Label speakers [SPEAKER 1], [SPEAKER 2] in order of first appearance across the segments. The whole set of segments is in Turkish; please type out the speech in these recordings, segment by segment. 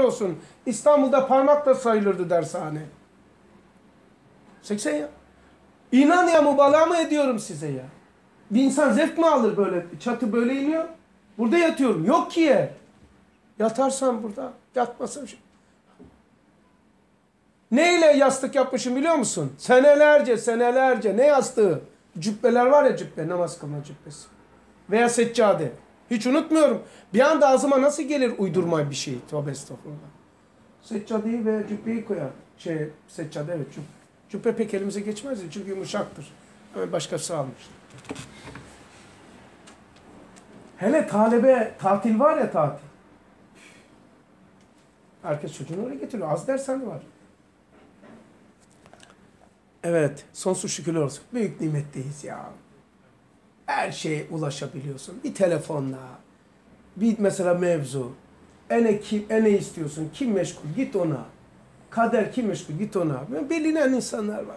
[SPEAKER 1] şükürler olsun. İstanbul'da parmakla sayılırdı dershane. 80 ya. İnan ya mübalağa mı ediyorum size ya? Bir insan zevk mi alır böyle? Çatı böyle iniyor. Burada yatıyorum. Yok ki yer. Yatarsam burada. Yatmasam şey. Neyle yastık yapmışım biliyor musun? Senelerce, senelerce. Ne yastığı? Cübbeler var ya cübbe, namaz kılma cübbesi. Veya seccade. Hiç unutmuyorum. Bir anda ağzıma nasıl gelir uydurma bir şey? Tövbe estağfurullah. Seccadeyi ve cübbeyi koyar. Şey, seccade evet cübbe. Cübbe pek elimize geçmez çünkü yumuşaktır. Ama başkası almıştır. Hele talebe tatil var ya tatil. Herkes çocuğunu oraya getiriyor. Az dersen var. Evet. Sonsuz şükürler olsun. Büyük nimetteyiz ya. Her şeye ulaşabiliyorsun. Bir telefonla. Bir mesela mevzu. Ene kim, ene istiyorsun. Kim meşgul? Git ona. Kader kim meşgul? Git ona. Bilinen insanlar var.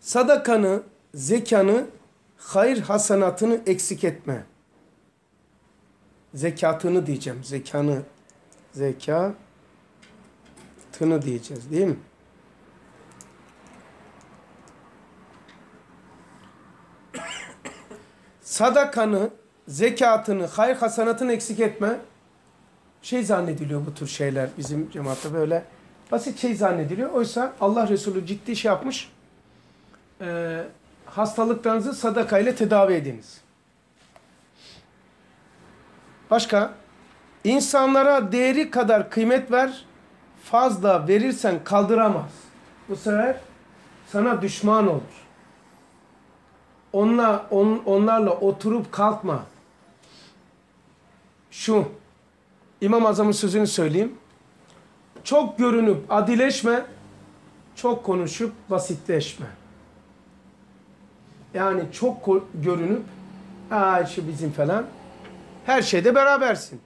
[SPEAKER 1] Sadakanı, zekanı, hayır hasanatını eksik etme. Zekatını diyeceğim. Zekanı. Zeka tını diyeceğiz değil mi? Sadakanı, zekatını, hayır hasanatını eksik etme. Şey zannediliyor bu tür şeyler bizim cemaatte böyle basit şey zannediliyor. Oysa Allah Resulü ciddi şey yapmış. Ee, hastalıklarınızı sadakayla tedavi ediniz. Başka? İnsanlara değeri kadar kıymet ver. Fazla verirsen kaldıramaz. Bu sefer sana düşman olur. Onla, on, onlarla oturup kalkma. Şu, İmam Azam'ın sözünü söyleyeyim. Çok görünüp adileşme, çok konuşup basitleşme. Yani çok görünüp, aa şu bizim falan, her şeyde berabersin.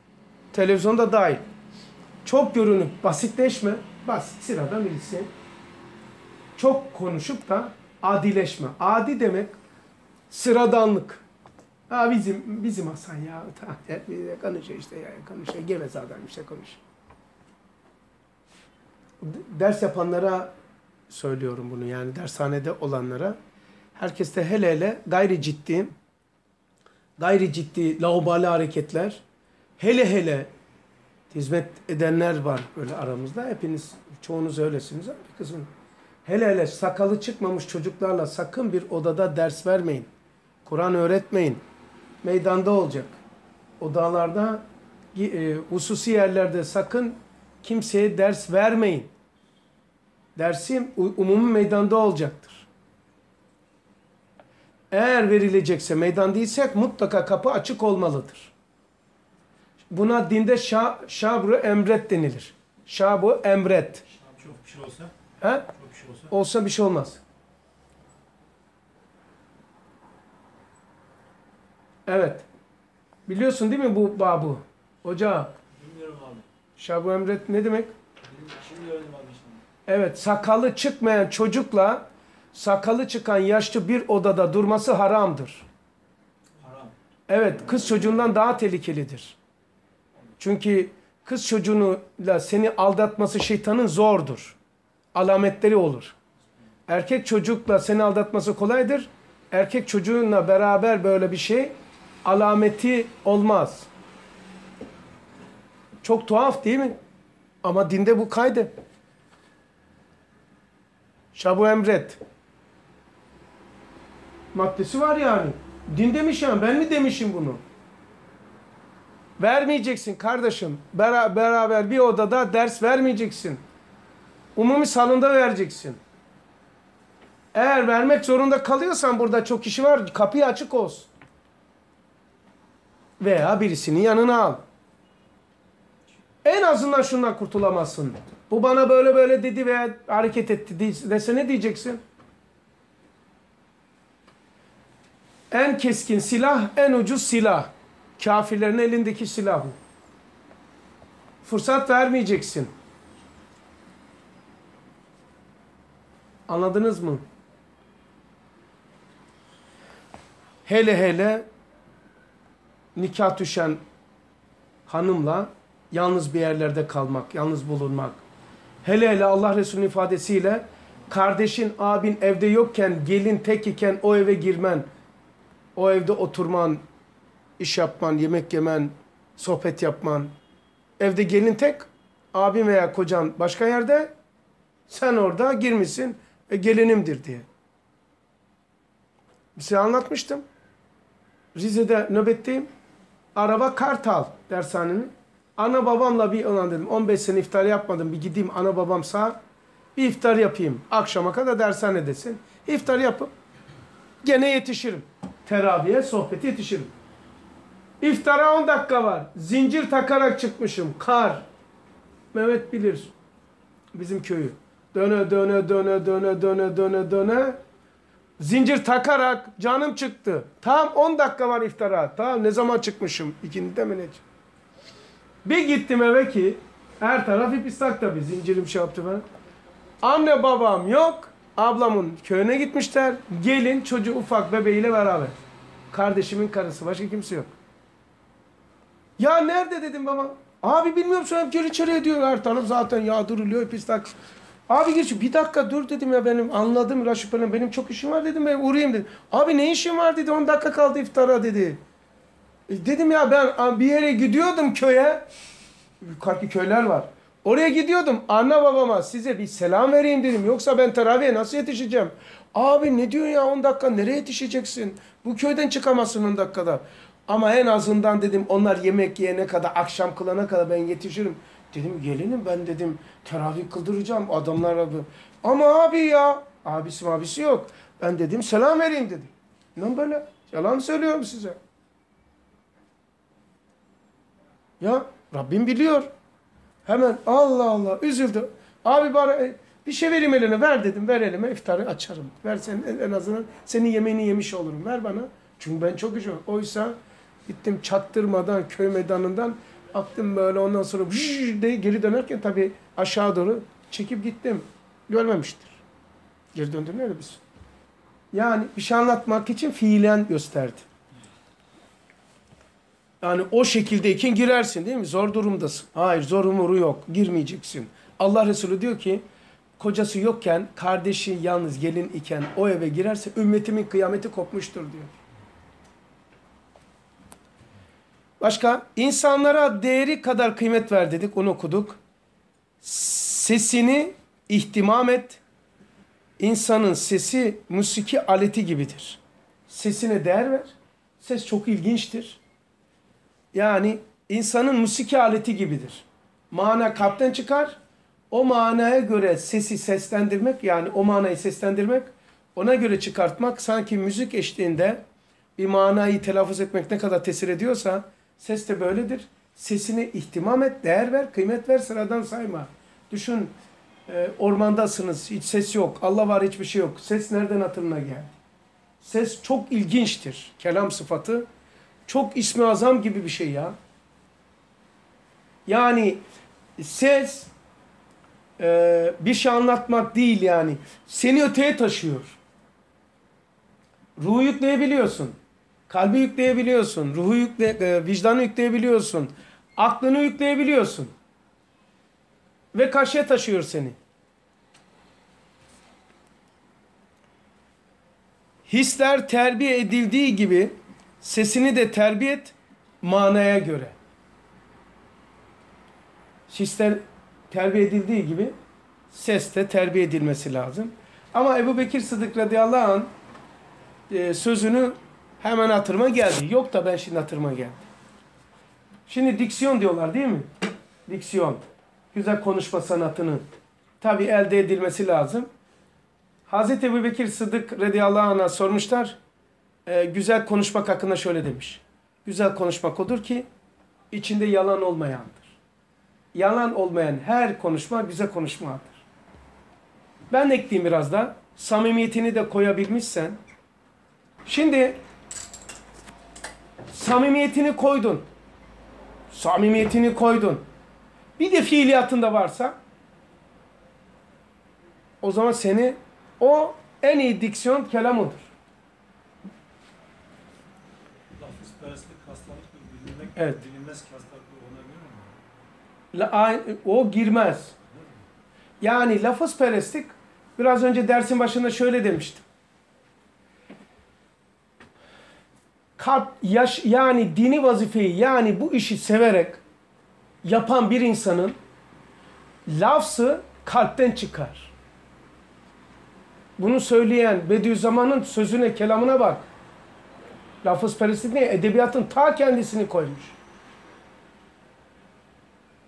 [SPEAKER 1] Televizyonda dahil. Çok görünüp basitleşme, basit sıradan birisi. Çok konuşup da adileşme. Adi demek sıradanlık. Ha bizim bizim Hasan ya. Konuşuyor işte ya. Konuşuyor. Gevez adam işte konuşuyor. Ders yapanlara söylüyorum bunu yani dershanede olanlara. Herkes hele hele gayri ciddi gayri ciddi laubali hareketler hele hele hizmet edenler var böyle aramızda. Hepiniz çoğunuz öylesiniz. Bir kısmı. Hele hele sakalı çıkmamış çocuklarla sakın bir odada ders vermeyin. Kur'an öğretmeyin. Meydanda olacak. Odalarda, e, hususi yerlerde sakın kimseye ders vermeyin. Dersim umumi meydanda olacaktır. Eğer verilecekse meydan değilse mutlaka kapı açık olmalıdır. Buna dinde şa, şabru emret denilir. Şabu emret.
[SPEAKER 2] Çok bir şey olsa?
[SPEAKER 1] He?
[SPEAKER 2] Çok bir şey olsa?
[SPEAKER 1] Olsa bir şey olmaz. Evet. Biliyorsun değil mi bu babu? Hoca.
[SPEAKER 2] Bilmiyorum abi.
[SPEAKER 1] Şabu emret ne demek?
[SPEAKER 2] Şimdi öğrendim abi şimdi.
[SPEAKER 1] Evet sakalı çıkmayan çocukla sakalı çıkan yaşlı bir odada durması haramdır.
[SPEAKER 2] Haram.
[SPEAKER 1] Evet kız çocuğundan daha tehlikelidir. Çünkü kız çocuğuyla seni aldatması şeytanın zordur. Alametleri olur. Erkek çocukla seni aldatması kolaydır. Erkek çocuğunla beraber böyle bir şey alameti olmaz. Çok tuhaf değil mi? Ama dinde bu kaydı. Şabu emret. Maddesi var yani. Din demiş yani. Ben mi demişim bunu? Vermeyeceksin kardeşim. Bera beraber bir odada ders vermeyeceksin. Umumi salonda vereceksin. Eğer vermek zorunda kalıyorsan burada çok kişi var. Kapıyı açık olsun. Veya birisini yanına al. En azından şundan kurtulamazsın. Bu bana böyle böyle dedi veya hareket etti dese ne diyeceksin? En keskin silah, en ucuz silah. Kafirlerin elindeki silah bu. Fırsat vermeyeceksin. Anladınız mı? Hele hele nikah düşen hanımla yalnız bir yerlerde kalmak, yalnız bulunmak. Hele hele Allah Resulü'nün ifadesiyle kardeşin, abin evde yokken, gelin tek iken o eve girmen, o evde oturman, iş yapman, yemek yemen, sohbet yapman. Evde gelin tek, abin veya kocan başka yerde, sen orada girmişsin, e, gelinimdir diye. Size anlatmıştım. Rize'de nöbetteyim. Araba Kartal dershanenin. Ana babamla bir olan dedim 15 sene iftar yapmadım. Bir gideyim ana babam sağ. Bir iftar yapayım. Akşama kadar dershanedesin. İftar yapıp gene yetişirim. Teraviye sohbeti yetişirim. İftara 10 dakika var. Zincir takarak çıkmışım. Kar. Mehmet bilir. Bizim köyü. Döne döne döne döne döne döne döne. Zincir takarak canım çıktı. Tam 10 dakika var iftara. Tamam ne zaman çıkmışım? İkindi mi ne? Bir gittim eve ki her taraf ip ıslak tabii. Zincirim şey yaptı ben. Anne babam yok. Ablamın köyüne gitmişler. Gelin çocuğu ufak bebeğiyle beraber. Kardeşimin karısı. Başka kimse yok. Ya nerede dedim baba. Abi bilmiyorum sonra gir içeriye diyor her taraf zaten yağdırılıyor ip ıslak. Abi geç bir dakika dur dedim ya benim anladım Raşit benim, benim çok işim var dedim ben uğrayayım dedim. Abi ne işin var dedi 10 dakika kaldı iftara dedi. E, dedim ya ben bir yere gidiyordum köye. Yukarıki köyler var. Oraya gidiyordum anne babama size bir selam vereyim dedim. Yoksa ben teraviye nasıl yetişeceğim? Abi ne diyor ya 10 dakika nereye yetişeceksin? Bu köyden çıkamazsın 10 dakikada. Ama en azından dedim onlar yemek yiyene kadar akşam kılana kadar ben yetişirim. Dedim gelinim ben dedim teravih kıldıracağım adamlar abi. Ama abi ya abisi abisi yok. Ben dedim selam vereyim dedim. İnan böyle yalan söylüyorum size. Ya Rabbim biliyor. Hemen Allah Allah üzüldü. Abi bari bir şey vereyim eline ver dedim. Ver elime iftarı açarım. Ver sen en azından senin yemeğini yemiş olurum. Ver bana. Çünkü ben çok üşüyorum. Oysa gittim çattırmadan köy meydanından attım böyle ondan sonra diye geri dönerken tabii aşağı doğru çekip gittim. Görmemiştir. Geri döndüm öyle biz. Yani bir şey anlatmak için fiilen gösterdi. Yani o şekildeyken girersin değil mi? Zor durumdasın. Hayır zor umuru yok. Girmeyeceksin. Allah Resulü diyor ki kocası yokken kardeşi yalnız gelin iken o eve girerse ümmetimin kıyameti kopmuştur diyor. Başka? insanlara değeri kadar kıymet ver dedik. Onu okuduk. Sesini ihtimam et. İnsanın sesi musiki aleti gibidir. Sesine değer ver. Ses çok ilginçtir. Yani insanın musiki aleti gibidir. Mana kalpten çıkar. O manaya göre sesi seslendirmek yani o manayı seslendirmek ona göre çıkartmak sanki müzik eşliğinde bir manayı telaffuz etmek ne kadar tesir ediyorsa ses de böyledir. Sesini ihtimam et, değer ver, kıymet ver, sıradan sayma. Düşün e, ormandasınız, hiç ses yok, Allah var hiçbir şey yok. Ses nereden hatırına geldi? Ses çok ilginçtir. Kelam sıfatı çok ismi azam gibi bir şey ya. Yani ses e, bir şey anlatmak değil yani. Seni öteye taşıyor. Ruhu yükleyebiliyorsun. Kalbi yükleyebiliyorsun. Ruhu yükle, e, vicdanı yükleyebiliyorsun. Aklını yükleyebiliyorsun. Ve karşıya taşıyor seni. Hisler terbiye edildiği gibi sesini de terbiye et manaya göre. Hisler terbiye edildiği gibi ses de terbiye edilmesi lazım. Ama Ebu Bekir Sıdık radıyallahu anh e, sözünü hemen hatırıma geldi. Yok da ben şimdi hatırıma geldi. Şimdi diksiyon diyorlar değil mi? Diksiyon. Güzel konuşma sanatını tabi elde edilmesi lazım. Hazreti Ebu Bekir Sıddık radıyallahu anh'a sormuşlar. E, güzel konuşmak hakkında şöyle demiş. Güzel konuşmak odur ki içinde yalan olmayandır. Yalan olmayan her konuşma güzel konuşmadır. Ben ekleyeyim biraz da. Samimiyetini de koyabilmişsen. Şimdi samimiyetini koydun. Samimiyetini koydun. Bir de fiiliyatında varsa o zaman seni o en iyi diksiyon kelam odur.
[SPEAKER 2] Lafız perestlik hastalıktır. Bilinmek,
[SPEAKER 1] Evet.
[SPEAKER 2] bilinmez ki. Ona
[SPEAKER 1] ay- O girmez. Yani lafız perestlik biraz önce dersin başında şöyle demiştim. Kalp yaş yani dini vazifeyi yani bu işi severek yapan bir insanın lafzı kalpten çıkar. Bunu söyleyen Bediüzzaman'ın sözüne, kelamına bak. Lafız ne? Edebiyatın ta kendisini koymuş.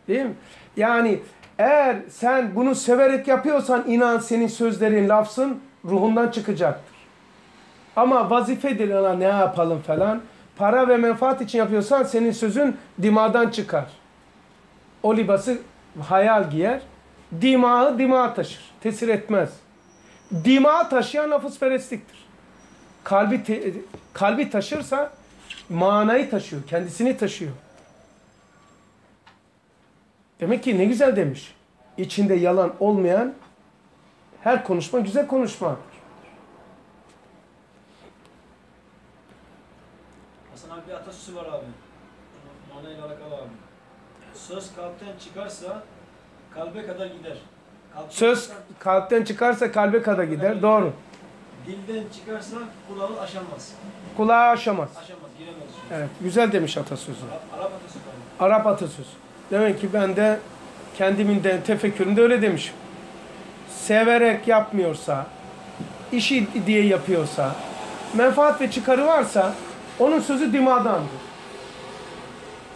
[SPEAKER 1] Değil mi? Yani eğer sen bunu severek yapıyorsan inan senin sözlerin, lafzın ruhundan çıkacaktır. Ama vazifedir ona ne yapalım falan. Para ve menfaat için yapıyorsan senin sözün dimadan çıkar. O libası hayal giyer. Dimağı dimağa taşır. Tesir etmez. Dimağı taşıyan lafızperestliktir. Kalbi kalbi taşırsa manayı taşıyor, kendisini taşıyor. Demek ki ne güzel demiş. İçinde yalan olmayan her konuşma güzel konuşmadır.
[SPEAKER 2] Hasan abi bir atasözü var abi. Manayla alakalı abi. Söz kalpten çıkarsa kalbe kadar gider. Kalpten
[SPEAKER 1] Söz kalpten çıkarsa kalbe kadar gider. Doğru.
[SPEAKER 2] dilden çıkarsa kulağı aşamaz.
[SPEAKER 1] Kulağı aşamaz.
[SPEAKER 2] Aşamaz, giremez.
[SPEAKER 1] Evet, güzel demiş atasözü.
[SPEAKER 2] Arap, atasözü.
[SPEAKER 1] Arap atasözü. Demek ki ben de kendimin de tefekkürümde öyle demişim. Severek yapmıyorsa, işi diye yapıyorsa, menfaat ve çıkarı varsa onun sözü dimağdandır.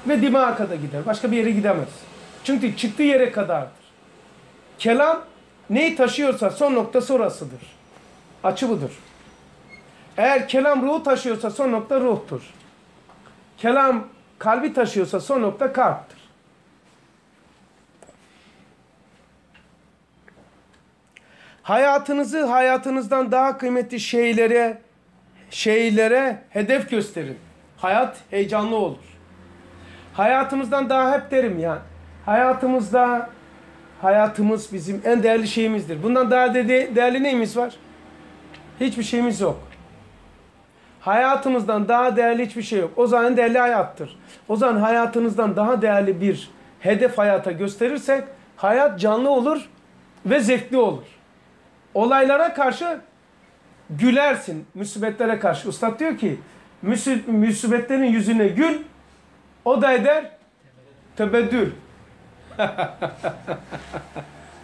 [SPEAKER 1] Ve dimağa kadar gider. Başka bir yere gidemez. Çünkü çıktığı yere kadardır. Kelam neyi taşıyorsa son noktası orasıdır. Açı budur. Eğer kelam ruhu taşıyorsa son nokta ruhtur. Kelam kalbi taşıyorsa son nokta kalptir. Hayatınızı hayatınızdan daha kıymetli şeylere şeylere hedef gösterin. Hayat heyecanlı olur. Hayatımızdan daha hep derim ya. Hayatımızda hayatımız bizim en değerli şeyimizdir. Bundan daha de, de- değerli neyimiz var? Hiçbir şeyimiz yok. Hayatımızdan daha değerli hiçbir şey yok. O zaman değerli hayattır. O zaman hayatınızdan daha değerli bir hedef hayata gösterirsek hayat canlı olur ve zevkli olur. Olaylara karşı gülersin. Musibetlere karşı. Ustad diyor ki "Müsi- musibetlerin yüzüne gül o da eder tebeddül.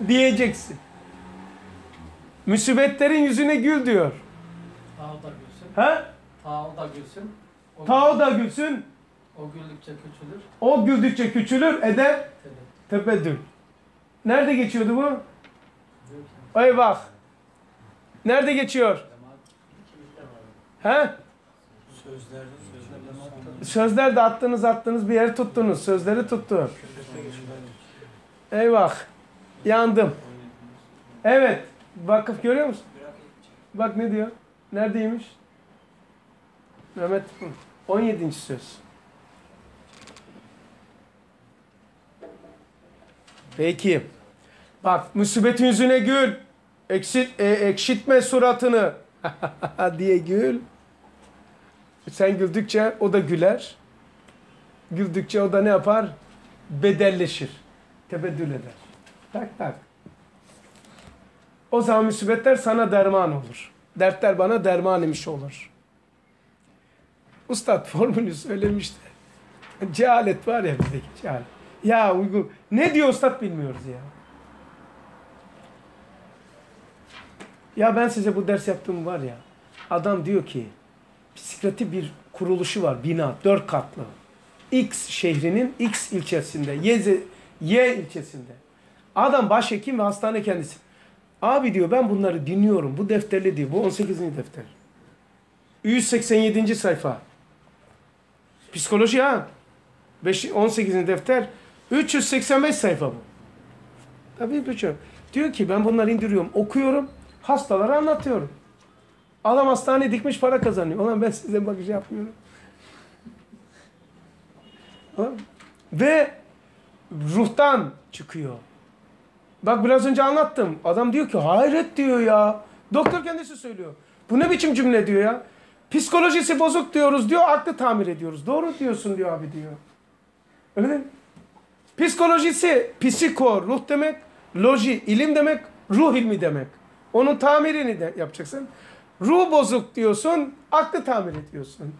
[SPEAKER 1] Diyeceksin. Musibetlerin yüzüne gül diyor.
[SPEAKER 3] Tağ da gülsün.
[SPEAKER 1] Ha?
[SPEAKER 3] Tağ da gülsün. O,
[SPEAKER 1] Tağ da gülsün,
[SPEAKER 3] o güldükçe küçülür.
[SPEAKER 1] o güldükçe küçülür, eder
[SPEAKER 3] Tabii.
[SPEAKER 1] tepeddül. Nerede geçiyordu bu? Ay bak. Nerede geçiyor? He? Sözler de attınız attınız bir yere tuttunuz. Sözleri tuttu. Eyvah. Yandım. Evet. Vakıf görüyor musun? Bak ne diyor? Neredeymiş? Mehmet hı, 17. söz. Peki. Bak musibetin yüzüne gül. Eksit, e, ekşitme suratını. diye gül. Sen güldükçe o da güler. Güldükçe o da ne yapar? Bedelleşir. Tebeddül eder. Tak tak. O zaman musibetler sana derman olur. Dertler bana derman imiş olur. Ustad formülü söylemişti. Cehalet var ya bizdeki cehalet. Ya uygun. Ne diyor ustad bilmiyoruz ya. Ya ben size bu ders yaptığım var ya. Adam diyor ki psikiyatri bir kuruluşu var. Bina. Dört katlı. X şehrinin X ilçesinde. Y, y ilçesinde. Adam başhekim ve hastane kendisi. Abi diyor ben bunları dinliyorum. Bu defterli diyor. Bu 18. defter. 187. sayfa. Psikoloji ha. 5, 18. defter. 385 sayfa bu. Tabii birçok. Diyor ki ben bunları indiriyorum, okuyorum, hastalara anlatıyorum. Adam hastane dikmiş para kazanıyor. Ulan ben size bakış yapmıyorum. Ve ruhtan çıkıyor. Bak biraz önce anlattım. Adam diyor ki hayret diyor ya. Doktor kendisi söylüyor. Bu ne biçim cümle diyor ya. Psikolojisi bozuk diyoruz diyor. Aklı tamir ediyoruz. Doğru diyorsun diyor abi diyor. Öyle değil mi? Psikolojisi psiko ruh demek, loji ilim demek, ruh ilmi demek. Onun tamirini de yapacaksın. Ruh bozuk diyorsun, aklı tamir ediyorsun.